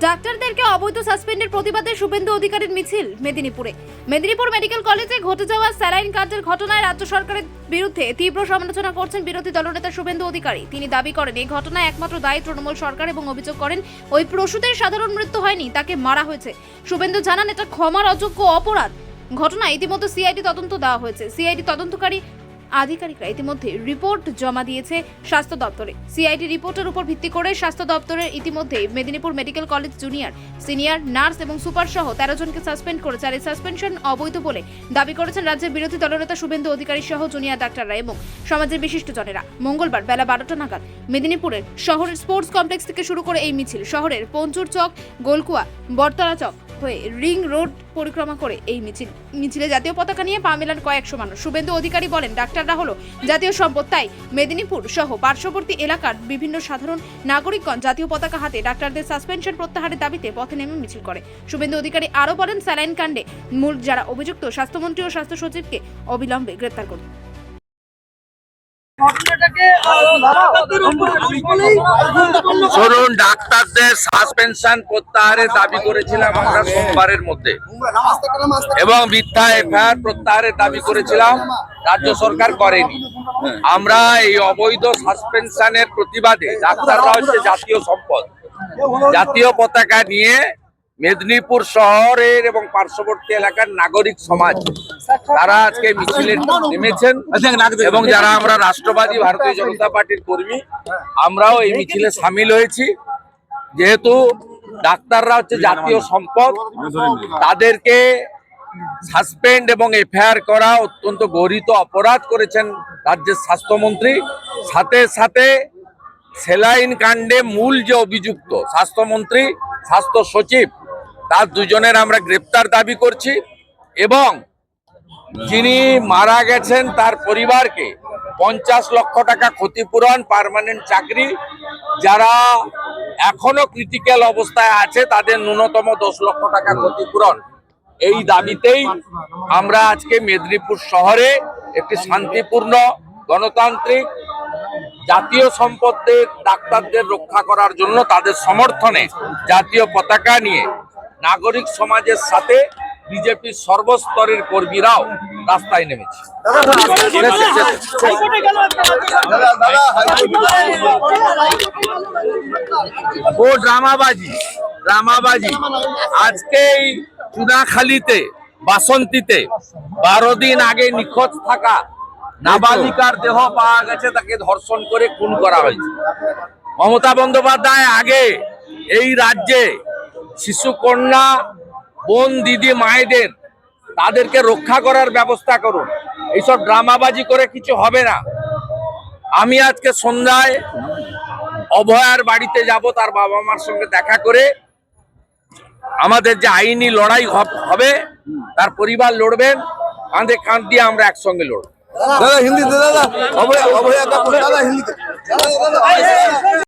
ডাক্তারদেরকে অবৈধ সাসপেন্ডের প্রতিবাদে শুভেন্দু অধিকারীর মিছিল মেদিনীপুরে। মেদিনীপুর মেডিকেল কলেজে ঘটে যাওয়া স্যালাইন কাণ্ডের ঘটনায় রাজ্য সরকারের বিরুদ্ধে তীব্র সমালোচনা করছেন বিরোধী দলনেতা শুভেন্দু অধিকারী। তিনি দাবি করেন, এই ঘটনায় একমাত্র দায়ী তৃণমূল সরকার এবং অভিযোগ করেন, ওই প্রসূতির সাধারণ মৃত্যু হয়নি, তাকে মারা হয়েছে। শুভেন্দু জানান, এটা ক্ষমার অযোগ্য অপরাধ। ঘটনায় ইতিমধ্যে সিআইডি তদন্ত দেওয়া হয়েছে। সিআইডি তদন্তকারী আধিকারিকরা ইতিমধ্যে রিপোর্ট জমা দিয়েছে স্বাস্থ্য দপ্তরে। সিআইডি রিপোর্টের উপর ভিত্তি করে স্বাস্থ্য দপ্তরের ইতিমধ্যে Medinipur medical college junior, senior, nurse এবং সুপার সহ তেরো জনকে সাসপেন্ড করেছে আর এই সাসপেনশন অবৈধ বলে দাবি করেছেন রাজ্যের বিরোধী দলনেতা শুভেন্দু অধিকারী সহ জুনিয়র ডাক্তাররা এবং সমাজের বিশিষ্টজনেরা মঙ্গলবার বেলা বারোটা নাগাদ মেদিনীপুরের শহরের স্পোর্টস কমপ্লেক্স থেকে শুরু করে এই মিছিল। শহরের পঞ্চুর চক, গোলকুয়া, বটতলা চক হয়ে রিং রোড পরিক্রমা করে এই মিছিল, মিছিলে জাতীয় পতাকা নিয়ে পা মেলান কয়েকশো মানুষ। শুভেন্দু অধিকারী বলেন, ডাক্তাররা হলো জাতীয় সম্পদ। তাই মেদিনীপুর সহ পার্শ্ববর্তী এলাকার বিভিন্ন সাধারণ নাগরিকগণ জাতীয় পতাকা হাতে ডাক্তারদের সাসপেনশন প্রত্যাহারের দাবিতে পথে নেমে মিছিল করে। শুভেন্দু অধিকারী আরও বলেন, স্যালাইন কাণ্ডে মূল যারা অভিযুক্ত, স্বাস্থ্যমন্ত্রী ও স্বাস্থ্য সচিবকে অবিলম্বে গ্রেপ্তার করুন। ধরুন ডাক্তারদের সাসপেনশন প্রত্যাহারের দাবি করেছিলাম আমরা সোমবারের মধ্যে। এবং মিথ্যা এফআইআর প্রত্যাহারের দাবি করেছিলাম রাজ্য সরকার করেনি। আমরা এই অবৈধ সাসপেনশনের প্রতিবাদে ডাক্তাররা হচ্ছে জাতীয় সম্পদ। জাতীয় পতাকা নিয়ে মেদিনীপুর শহরের এবং পার্শ্ববর্তী এলাকার নাগরিক সমাজ। তারা আজকে মিছিলে নেমেছেন এবং যারা আমরা রাষ্ট্রবাদী ভারতীয় জনতা পার্টির কর্মী, আমরাও এই মিছিলে সামিল হয়েছি। যেহেতু ডাক্তাররা হচ্ছে জাতীয় সম্পদ, তাদেরকে সাসপেন্ড এবং এফআইআর করা অত্যন্ত গরিত অপরাধ করেছেন রাজ্যের স্বাস্থ্যমন্ত্রী। সাথে সাথে সেলাইন কাণ্ডে মূল যে অভিযুক্ত স্বাস্থ্যমন্ত্রী, স্বাস্থ্য সচিব তার দুজনের আমরা গ্রেপ্তার দাবি করছি এবং যিনি মারা গেছেন তার পরিবারকে পঞ্চাশ লক্ষ টাকা ক্ষতিপূরণ পার্মানেন্ট চাকরি, যারা এখনও ক্রিটিক্যাল অবস্থায় আছে, তাদের ন্যূনতম দশ লক্ষ টাকা ক্ষতিপূরণ। এই দাবিতেই আমরা আজকে মেদিনীপুর শহরে একটি শান্তিপূর্ণ গণতান্ত্রিক জাতীয় সম্পদের ডাক্তারদের রক্ষা করার জন্য তাদের সমর্থনে জাতীয় পতাকা নিয়ে নাগরিক সমাজের সাথে বিজেপির সর্বস্তরের কর্মীরাও রাস্তায় নেমেছে। ও ড্রামাবাজি ড্রামাবাজি। আজকে এই চুনাখালীতে, বাসন্তীতে বারো দিন আগে নিখোঁজ থাকা নাবালিকার দেহ পাওয়া গেছে, তাকে ধর্ষণ করে খুন করা হয়েছে। মমতা বন্দ্যোপাধ্যায় আগে এই রাজ্যে শিশু কন্যা বোন, দিদি, মায়েদের তাদেরকে রক্ষা করার ব্যবস্থা করুন। এইসব ড্রামাবাজি করে কিছু হবে না। আমি আজকে সন্ধ্যায় অভয়ার বাড়িতে যাব, তার বাবা মার সঙ্গে দেখা করে আমাদের যে আইনি লড়াই হবে তার পরিবার লড়বেন, কাঁধে কাঁধ দিয়ে আমরা একসঙ্গে লড়ব। দাদা দাদা। দাদা